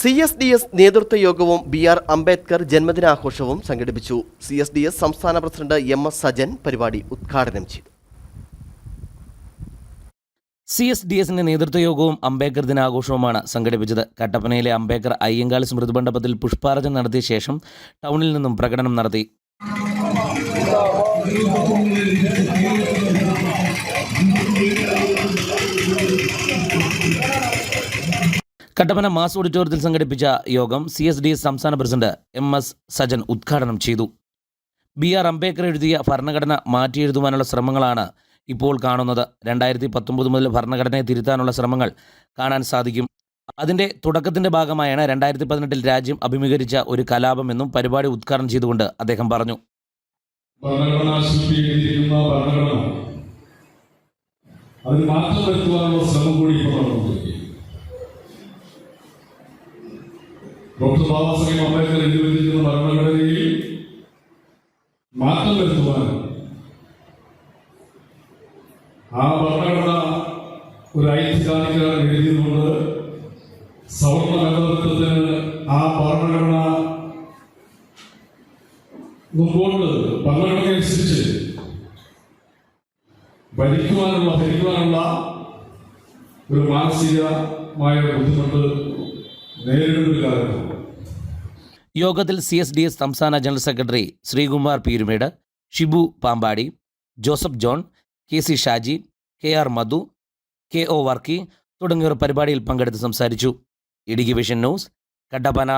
C S D S നേതൃത്വ യോഗവും B R Ambedkar ജന്മദിനാഘോഷവും സംഘടിപ്പിച്ചു. സി എസ് ഡി എസ് സംസ്ഥാന പ്രസിഡന്റ് എം എസ് സജൻ പരിപാടി ഉദ്ഘാടനം ചെയ്തു. സി എസ് ഡി എസിന്റെ നേതൃത്വ യോഗവും അംബേദ്കർ ദിനാഘോഷവുമാണ് സംഘടിപ്പിച്ചത്. കട്ടപ്പനയിലെ അംബേദ്കർ അയ്യങ്കാളി സ്മൃതി മണ്ഡപത്തിൽ പുഷ്പാർച്ചന നടത്തിയ ശേഷം ടൗണിൽ നിന്നും പ്രകടനം നടത്തി. കട്ടപ്പന മാസ് ഓഡിറ്റോറിയത്തിൽ സംഘടിപ്പിച്ച യോഗം സി എസ് ഡി സംസ്ഥാന പ്രസിഡന്റ് എം എസ് സജൻ ഉദ്ഘാടനം ചെയ്തു. ബി ആർ അംബേദ്കർ എഴുതിയ ഭരണഘടന മാറ്റിയെഴുതുവാനുള്ള ശ്രമങ്ങളാണ് ഇപ്പോൾ കാണുന്നത്. രണ്ടായിരത്തി പത്തൊമ്പത് മുതൽ ഭരണഘടനയെ തിരുത്താനുള്ള ശ്രമങ്ങൾ കാണാൻ സാധിക്കും. അതിന്റെ തുടക്കത്തിന്റെ ഭാഗമായാണ് രണ്ടായിരത്തി പതിനെട്ടിൽ രാജ്യം അഭിമുഖീകരിച്ച ഒരു കലാപം എന്നും പരിപാടി ഉദ്ഘാടനം ചെയ്തുകൊണ്ട് അദ്ദേഹം പറഞ്ഞു. ഭരണഘടനാ. അതിന് മാറ്റം വരുത്തുവാനുള്ള ശ്രമം കൂടി ഇപ്പോൾ നടന്നുകൊണ്ടിരിക്കുകയാണ്. ബാബാസാഹേബ് അംബേദ്കർ എഴുതി വെച്ചിരിക്കുന്ന ഭരണഘടനയിൽ മാറ്റം വരുത്തുവാൻ ആ ഭരണഘടന ഒരു ഐതിഹാസികരാണ് എഴുതിയതുകൊണ്ട് സവർണ മേധാവിത്വത്തിന് ആ ഭരണഘടന മുമ്പോട്ട് ഭരണഘടനയനുസരിച്ച് ഭരിക്കുവാനുള്ള ഭരിക്കുവാനുള്ള ഒരു മാനസികമായ ബുദ്ധിമുട്ട് നേരിടുന്ന ഒരു കാലമാണ് യോഗത്തിൽ സി എസ് ഡി എസ് സംസ്ഥാന general secretary Sreekumar Peerumedu Shibu Pampady Joseph John K C Shaji K R Madhu K O Varkey തുടങ്ങിയവർ പരിപാടിയിൽ പങ്കെടുത്ത് സംസാരിച്ചു. Idukki vision news Kattappana.